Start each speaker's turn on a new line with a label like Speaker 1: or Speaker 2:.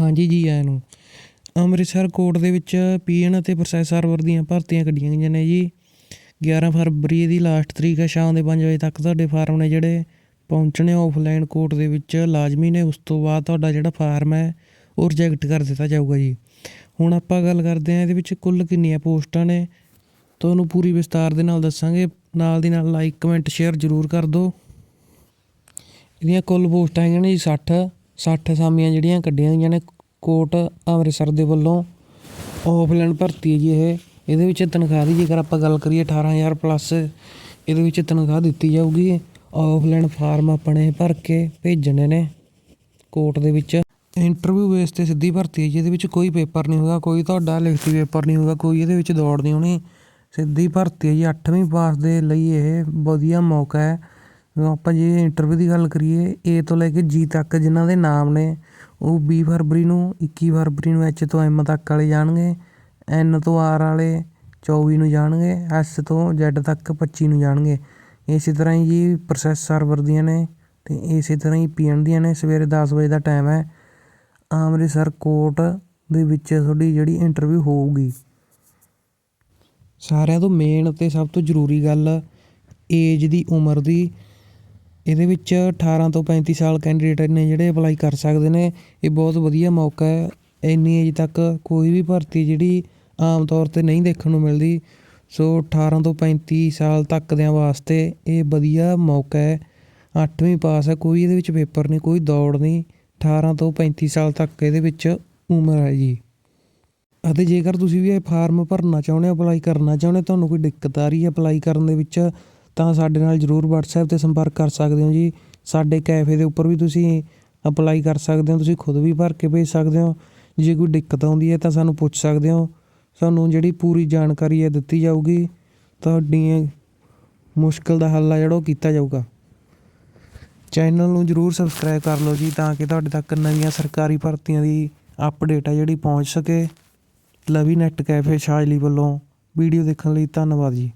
Speaker 1: ਹਾਂਜੀ ਜੀ, ਆਇਆਂ ਨੂੰ। ਅੰਮ੍ਰਿਤਸਰ ਕੋਰਟ ਦੇ ਵਿੱਚ ਪੀਐਨ ਅਤੇ ਪ੍ਰੋਸੈਸ ਸਰਵਰ ਦੀਆਂ ਭਰਤੀਆਂ ਕੱਢੀਆਂ ਗਈਆਂ ਨੇ ਜੀ। 11 ਫਰਵਰੀ ਦੀ ਲਾਸਟ ਤਰੀਕ ਹੈ, ਸ਼ਾਮ ਦੇ 5 ਵਜੇ ਤੱਕ ਤੁਹਾਡੇ ਫਾਰਮ ਨੇ ਜਿਹੜੇ ਪਹੁੰਚਣੇ ਆਫਲਾਈਨ ਕੋਰਟ ਦੇ ਵਿੱਚ ਲਾਜ਼ਮੀ ਨੇ, ਉਸ ਤੋਂ ਬਾਅਦ ਤੁਹਾਡਾ ਜਿਹੜਾ ਫਾਰਮ ਹੈ, ਉਹ ਰਿਜੈਕਟ ਕਰ ਦਿੱਤਾ ਜਾਊਗਾ ਜੀ। ਹੁਣ ਆਪਾਂ ਗੱਲ ਕਰਦੇ ਹਾਂ ਇਹਦੇ ਵਿੱਚ ਕੁੱਲ ਕਿੰਨੀਆਂ ਪੋਸਟਾਂ ਨੇ, ਤੁਹਾਨੂੰ ਪੂਰੀ ਵਿਸਤਾਰ ਦੇ ਨਾਲ ਦੱਸਾਂਗੇ। ਨਾਲ ਦੀ ਨਾਲ ਲਾਈਕ, ਕਮੈਂਟ, ਸ਼ੇਅਰ ਜ਼ਰੂਰ ਕਰ ਦਿਓ। ਇਹਦੀਆਂ ਕੁੱਲ ਪੋਸਟਾਂ ਹੈਗੀਆਂ ਨੇ ਜੀ 60 60 ਅਸਾਮੀਆਂ ਜਿਹੜੀਆਂ ਕੱਢੀਆਂ ਗਈਆਂ ਨੇ ਕੋਰਟ ਅੰਮ੍ਰਿਤਸਰ ਦੇ ਵੱਲੋਂ ਆਫਲਾਈਨ ਭਰਤੀ ਹੈ ਜੀ ਇਹ। ਇਹਦੇ ਵਿੱਚ ਤਨਖਾਹ ਦੀ ਜੇਕਰ ਆਪਾਂ ਗੱਲ ਕਰੀਏ 18000 ਪਲੱਸ ਇਹਦੇ ਵਿੱਚ ਤਨਖਾਹ ਦਿੱਤੀ ਜਾਊਗੀ। ਆਫਲਾਈਨ ਫਾਰਮ ਆਪਣੇ ਭਰ ਕੇ ਭੇਜਣੇ ਨੇ ਕੋਰਟ ਦੇ ਵਿੱਚ। ਇੰਟਰਵਿਊ ਬੇਸ ਤੇ ਸਿੱਧੀ ਭਰਤੀ ਹੈ ਜੀ, ਇਹਦੇ ਵਿੱਚ ਕੋਈ ਪੇਪਰ ਨਹੀਂ ਹੋਗਾ, ਕੋਈ ਤੁਹਾਡਾ ਲਿਖਤੀ ਪੇਪਰ ਨਹੀਂ ਹੋਗਾ, ਕੋਈ ਇਹਦੇ ਵਿੱਚ ਦੌੜ ਨਹੀਂ ਹੋਣੀ। ਸਿੱਧੀ ਭਰਤੀ ਹੈ ਜੀ 8ਵੀਂ ਪਾਸ ਦੇ ਲਈ ਇਹ ਵਧੀਆ ਮੌਕਾ ਹੈ। ਜਦੋਂ ਆਪਾਂ ਜੇ ਇੰਟਰਵਿਊ ਦੀ ਗੱਲ ਕਰੀਏ ਏ ਤੋਂ ਲੈ ਕੇ ਜੀ ਤੱਕ ਜਿਨ੍ਹਾਂ ਦੇ ਨਾਮ ਨੇ, ਉਹ ਵੀਹ ਫਰਵਰੀ ਨੂੰ 21 ਫਰਵਰੀ ਨੂੰ ਐਚ ਤੋਂ ਐਮ ਤੱਕ ਵਾਲੇ ਜਾਣਗੇ ਐਨ ਤੋਂ ਆਰ ਵਾਲੇ 24 ਨੂੰ ਜਾਣਗੇ ਐਸ ਤੋਂ ਜ਼ੈਡ ਤੱਕ 25 ਨੂੰ ਜਾਣਗੇ। ਇਸੇ ਤਰ੍ਹਾਂ ਹੀ ਜੀ ਪ੍ਰੋਸੈਸ ਸਰਵਰ ਦੀਆਂ ਨੇ ਅਤੇ ਇਸੇ ਤਰ੍ਹਾਂ ਹੀ ਪੀਐਨ ਦੀਆਂ ਨੇ, ਸਵੇਰੇ ਦਸ ਵਜੇ ਦਾ ਟਾਈਮ ਹੈ। ਅੰਮ੍ਰਿਤਸਰ ਕੋਰਟ ਦੇ ਵਿੱਚ ਤੁਹਾਡੀ ਜਿਹੜੀ ਇੰਟਰਵਿਊ ਹੋਊਗੀ। ਸਾਰਿਆਂ ਤੋਂ ਮੇਨ ਅਤੇ ਸਭ ਤੋਂ ਜ਼ਰੂਰੀ ਗੱਲ ਏਜ ਦੀ ਉਮਰ ਦੀ। ਇਹਦੇ ਵਿੱਚ 18 ਤੋਂ 35 ਸਾਲ ਕੈਂਡੀਡੇਟ ਨੇ ਜਿਹੜੇ ਅਪਲਾਈ ਕਰ ਸਕਦੇ ਨੇ, ਇਹ ਬਹੁਤ ਵਧੀਆ ਮੌਕਾ ਹੈ। ਇੰਨੀ ਏਜ ਤੱਕ ਕੋਈ ਵੀ ਭਰਤੀ ਜਿਹੜੀ ਆਮ ਤੌਰ 'ਤੇ ਨਹੀਂ ਦੇਖਣ ਨੂੰ ਮਿਲਦੀ। ਸੋ 18 ਤੋਂ 35 ਸਾਲ ਤੱਕ ਦਿਆਂ ਵਾਸਤੇ ਇਹ ਵਧੀਆ ਮੌਕਾ ਹੈ। ਅੱਠਵੀਂ ਪਾਸ ਹੈ, ਕੋਈ ਇਹਦੇ ਵਿੱਚ ਪੇਪਰ ਨਹੀਂ, ਕੋਈ ਦੌੜ ਨਹੀਂ। 18 ਤੋਂ 35 ਸਾਲ ਤੱਕ ਇਹਦੇ ਵਿੱਚ ਉਮਰ ਹੈ ਜੀ। ਅਤੇ ਜੇਕਰ ਤੁਸੀਂ ਵੀ ਇਹ ਫਾਰਮ ਭਰਨਾ ਚਾਹੁੰਦੇ ਹੋ ਅਪਲਾਈ ਕਰਨਾ ਚਾਹੁੰਦੇ ਤੁਹਾਨੂੰ ਕੋਈ ਦਿੱਕਤ ਆ ਰਹੀ ਹੈ ਅਪਲਾਈ ਕਰਨ ਦੇ ਵਿੱਚ ਤਾਂ ਸਾਡੇ ਨਾਲ ਜਰੂਰ WhatsApp ਤੇ ਸੰਪਰਕ ਕਰ ਸਕਦੇ ਹੋ ਜੀ। ਸਾਡੇ ਕੈਫੇ ਦੇ ਉੱਪਰ ਵੀ ਤੁਸੀਂ ਅਪਲਾਈ ਕਰ ਸਕਦੇ ਹੋ, ਤੁਸੀਂ ਖੁਦ ਵੀ ਭਰ ਕੇ ਭੇਜ ਸਕਦੇ ਹੋ। ਜੇ ਕੋਈ ਦਿੱਕਤ ਆਉਂਦੀ ਹੈ ਤਾਂ ਸਾਨੂੰ ਪੁੱਛ ਸਕਦੇ ਹੋ। ਸਾਨੂੰ ਜਿਹੜੀ ਪੂਰੀ ਜਾਣਕਾਰੀ ਹੈ ਦਿੱਤੀ ਜਾਊਗੀ ਤੁਹਾਡੀ ਮੁਸ਼ਕਲ ਦਾ ਹੱਲ ਆ ਜਿਹੜਾ ਉਹ ਕੀਤਾ ਜਾਊਗਾ। ਚੈਨਲ ਨੂੰ ਜਰੂਰ ਸਬਸਕ੍ਰਾਈਬ ਕਰ ਲਓ ਜੀ, ਤਾਂ ਕਿ ਤੁਹਾਡੇ ਤੱਕ ਨਵੀਆਂ ਸਰਕਾਰੀ ਭਰਤੀਆਂ ਦੀ ਅਪਡੇਟ ਆ ਜਿਹੜੀ ਪਹੁੰਚ ਸਕੇ। ਲਵੀ ਨੈਟ ਕੈਫੇ ਸ਼ਾਜਲੀ ਵੱਲੋਂ। ਵੀਡੀਓ ਦੇਖਣ ਲਈ ਧੰਨਵਾਦ ਜੀ।